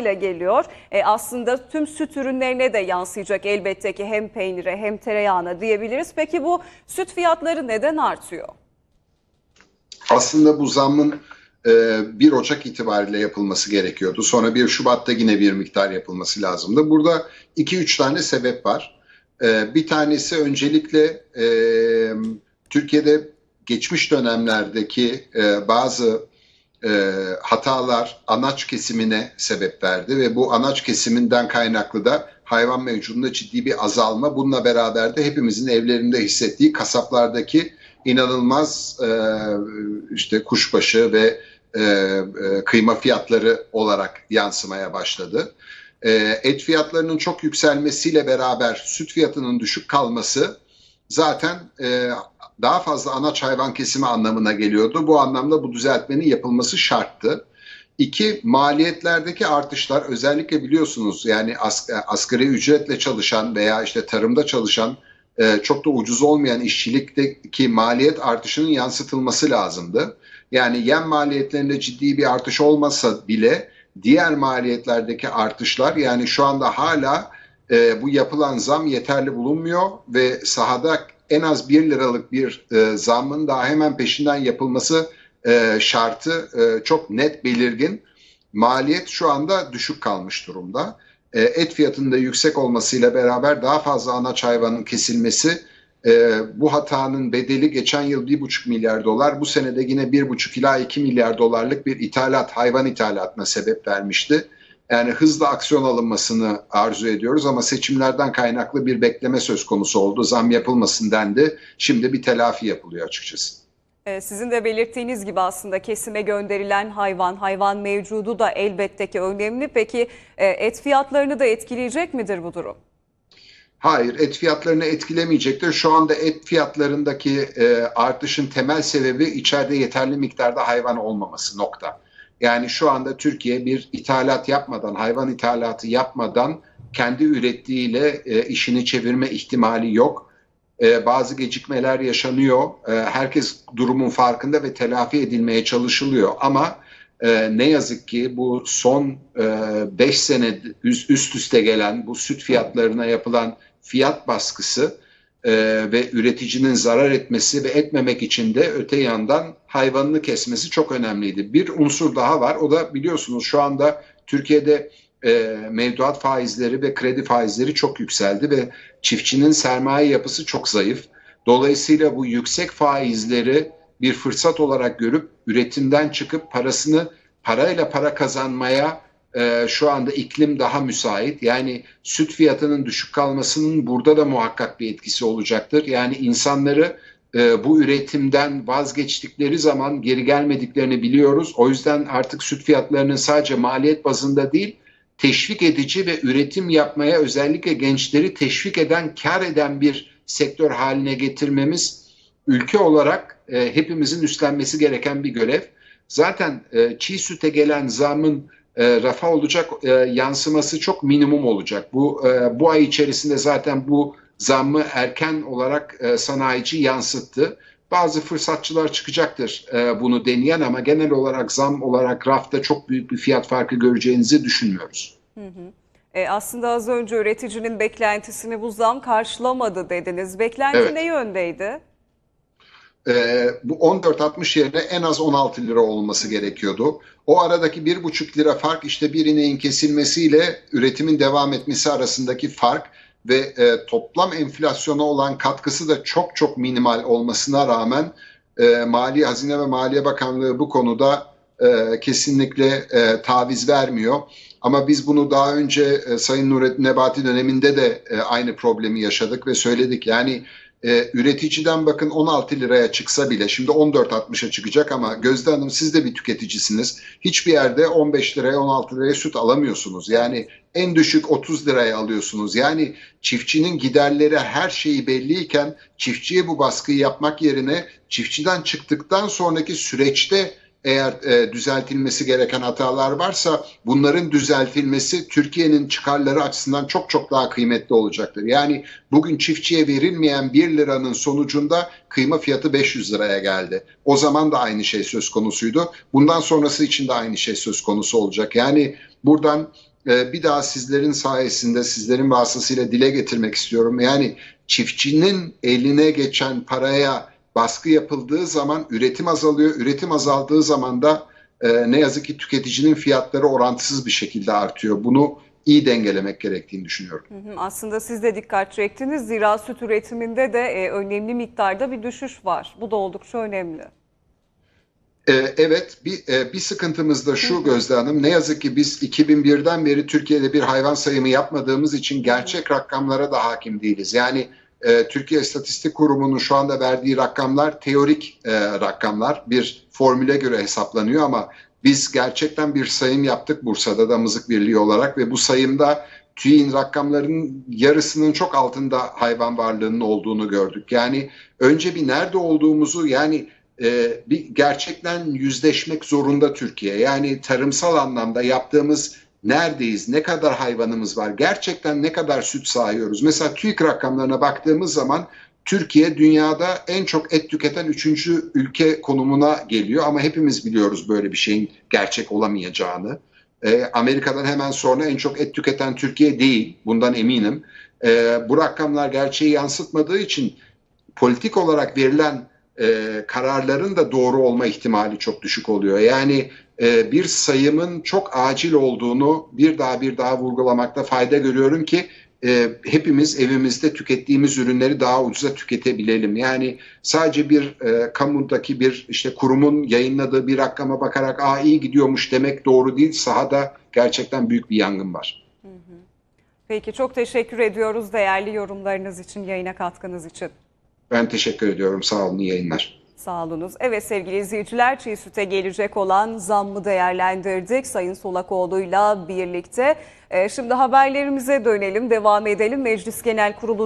ile geliyor. E, aslında tüm süt ürünlerine de yansıyacak elbette ki hem peynire hem tereyağına diyebiliriz. Peki bu süt fiyatları neden artıyor? Aslında bu zammın e, 1 Ocak itibariyle yapılması gerekiyordu. Sonra 1 Şubat'ta yine bir miktar yapılması lazımdı. Burada 2-3 tane sebep var. E, bir tanesi öncelikle e, Türkiye'de geçmiş dönemlerdeki e, bazı e, hatalar anaç kesimine sebep verdi ve bu anaç kesiminden kaynaklı da hayvan mevcudunda ciddi bir azalma. Bununla beraber de hepimizin evlerinde hissettiği kasaplardaki inanılmaz e, işte kuşbaşı ve e, e, kıyma fiyatları olarak yansımaya başladı. E, et fiyatlarının çok yükselmesiyle beraber süt fiyatının düşük kalması zaten e, daha fazla anaç hayvan kesimi anlamına geliyordu. Bu anlamda bu düzeltmenin yapılması şarttı. İki, maliyetlerdeki artışlar özellikle biliyorsunuz yani as, asgari ücretle çalışan veya işte tarımda çalışan e, çok da ucuz olmayan işçilikteki maliyet artışının yansıtılması lazımdı. Yani yem maliyetlerinde ciddi bir artış olmasa bile diğer maliyetlerdeki artışlar yani şu anda hala e, bu yapılan zam yeterli bulunmuyor ve sahada en az 1 liralık bir e, zammın daha hemen peşinden yapılması e, şartı e, çok net belirgin. Maliyet şu anda düşük kalmış durumda. E, et fiyatının da yüksek olmasıyla beraber daha fazla anaç hayvanın kesilmesi e, bu hatanın bedeli geçen yıl 1,5 milyar dolar, bu senede yine 1,5 ila 2 milyar dolarlık bir ithalat, hayvan ithalatına sebep vermişti. Yani hızlı aksiyon alınmasını arzu ediyoruz ama seçimlerden kaynaklı bir bekleme söz konusu oldu. Zam yapılmasın dendi. Şimdi bir telafi yapılıyor açıkçası. E, sizin de belirttiğiniz gibi aslında kesime gönderilen hayvan, hayvan mevcudu da elbette ki önemli. Peki e, et fiyatlarını da etkileyecek midir bu durum? Hayır, et fiyatlarını etkilemeyecektir. Şu anda et fiyatlarındaki e, artışın temel sebebi içeride yeterli miktarda hayvan olmaması nokta. Yani şu anda Türkiye bir ithalat yapmadan, hayvan ithalatı yapmadan kendi ürettiğiyle e, işini çevirme ihtimali yok. E, bazı gecikmeler yaşanıyor. E, herkes durumun farkında ve telafi edilmeye çalışılıyor. Ama e, ne yazık ki bu son 5 e, sene üst, üst üste gelen bu süt fiyatlarına yapılan fiyat baskısı e, ve üreticinin zarar etmesi ve etmemek için de öte yandan hayvanını kesmesi çok önemliydi. Bir unsur daha var o da biliyorsunuz şu anda Türkiye'de e, mevduat faizleri ve kredi faizleri çok yükseldi ve çiftçinin sermaye yapısı çok zayıf. Dolayısıyla bu yüksek faizleri bir fırsat olarak görüp üretimden çıkıp parasını parayla para kazanmaya e, şu anda iklim daha müsait. Yani süt fiyatının düşük kalmasının burada da muhakkak bir etkisi olacaktır. Yani insanları e, bu üretimden vazgeçtikleri zaman geri gelmediklerini biliyoruz. O yüzden artık süt fiyatlarının sadece maliyet bazında değil, teşvik edici ve üretim yapmaya özellikle gençleri teşvik eden, kar eden bir sektör haline getirmemiz ülke olarak e, hepimizin üstlenmesi gereken bir görev. Zaten e, çiğ süte gelen zamın e, rafa olacak e, yansıması çok minimum olacak. Bu e, bu ay içerisinde zaten bu zammı erken olarak e, sanayici yansıttı. Bazı fırsatçılar çıkacaktır e, bunu deneyen ama genel olarak zam olarak rafta çok büyük bir fiyat farkı göreceğinizi düşünmüyoruz. Hı hı. E, aslında az önce üreticinin beklentisini bu zam karşılamadı dediniz. Beklenti evet. ne yöndeydi? E, bu 14.60 yerine en az 16 lira olması gerekiyordu. O aradaki 1,5 lira fark işte bir ineğin kesilmesiyle üretimin devam etmesi arasındaki fark ve e, toplam enflasyona olan katkısı da çok çok minimal olmasına rağmen e, Mali Hazine ve Maliye Bakanlığı bu konuda e, kesinlikle e, taviz vermiyor. Ama biz bunu daha önce e, Sayın Nurettin Nebati döneminde de e, aynı problemi yaşadık ve söyledik. Yani e, üreticiden bakın 16 liraya çıksa bile şimdi 14.60'a çıkacak ama Gözde Hanım siz de bir tüketicisiniz. Hiçbir yerde 15 liraya 16 liraya süt alamıyorsunuz. Yani en düşük 30 liraya alıyorsunuz. Yani çiftçinin giderleri her şeyi belliyken çiftçiye bu baskıyı yapmak yerine çiftçiden çıktıktan sonraki süreçte eğer e, düzeltilmesi gereken hatalar varsa bunların düzeltilmesi Türkiye'nin çıkarları açısından çok çok daha kıymetli olacaktır. Yani bugün çiftçiye verilmeyen 1 liranın sonucunda kıyma fiyatı 500 liraya geldi. O zaman da aynı şey söz konusuydu. Bundan sonrası için de aynı şey söz konusu olacak. Yani buradan e, bir daha sizlerin sayesinde, sizlerin vasıtasıyla dile getirmek istiyorum. Yani çiftçinin eline geçen paraya baskı yapıldığı zaman üretim azalıyor. Üretim azaldığı zaman da e, ne yazık ki tüketicinin fiyatları orantısız bir şekilde artıyor. Bunu iyi dengelemek gerektiğini düşünüyorum. Hı hı, Aslında siz de dikkat çektiniz. Zira süt üretiminde de e, önemli miktarda bir düşüş var. Bu da oldukça önemli. Ee, Evet, bir, e, bir sıkıntımız da şu Gözde Hanım. Ne yazık ki biz 2001'den beri Türkiye'de bir hayvan sayımı yapmadığımız için gerçek rakamlara da hakim değiliz. Yani e, Türkiye İstatistik Kurumu'nun şu anda verdiği rakamlar teorik e, rakamlar. Bir formüle göre hesaplanıyor ama biz gerçekten bir sayım yaptık Bursa'da Damızlık Birliği olarak ve bu sayımda TÜİ'nin rakamlarının yarısının çok altında hayvan varlığının olduğunu gördük. Yani önce bir nerede olduğumuzu yani e, bir gerçekten yüzleşmek zorunda Türkiye. Yani tarımsal anlamda yaptığımız neredeyiz, ne kadar hayvanımız var, gerçekten ne kadar süt sağıyoruz. Mesela TÜİK rakamlarına baktığımız zaman Türkiye dünyada en çok et tüketen üçüncü ülke konumuna geliyor ama hepimiz biliyoruz böyle bir şeyin gerçek olamayacağını. E, Amerika'dan hemen sonra en çok et tüketen Türkiye değil, bundan eminim. E, bu rakamlar gerçeği yansıtmadığı için politik olarak verilen e, kararların da doğru olma ihtimali çok düşük oluyor. Yani e, bir sayımın çok acil olduğunu bir daha bir daha vurgulamakta fayda görüyorum ki e, hepimiz evimizde tükettiğimiz ürünleri daha ucuza tüketebilelim. Yani sadece bir e, kamudaki bir işte kurumun yayınladığı bir rakama bakarak aa iyi gidiyormuş demek doğru değil. Sahada gerçekten büyük bir yangın var. Peki çok teşekkür ediyoruz değerli yorumlarınız için, yayına katkınız için. Ben teşekkür ediyorum. Sağ olun. iyi yayınlar. Sağ. Evet sevgili izleyiciler çiğ süte gelecek olan zammı değerlendirdik Sayın Solakoğlu'yla birlikte. Ee, şimdi haberlerimize dönelim, devam edelim. Meclis Genel Kurulu'nda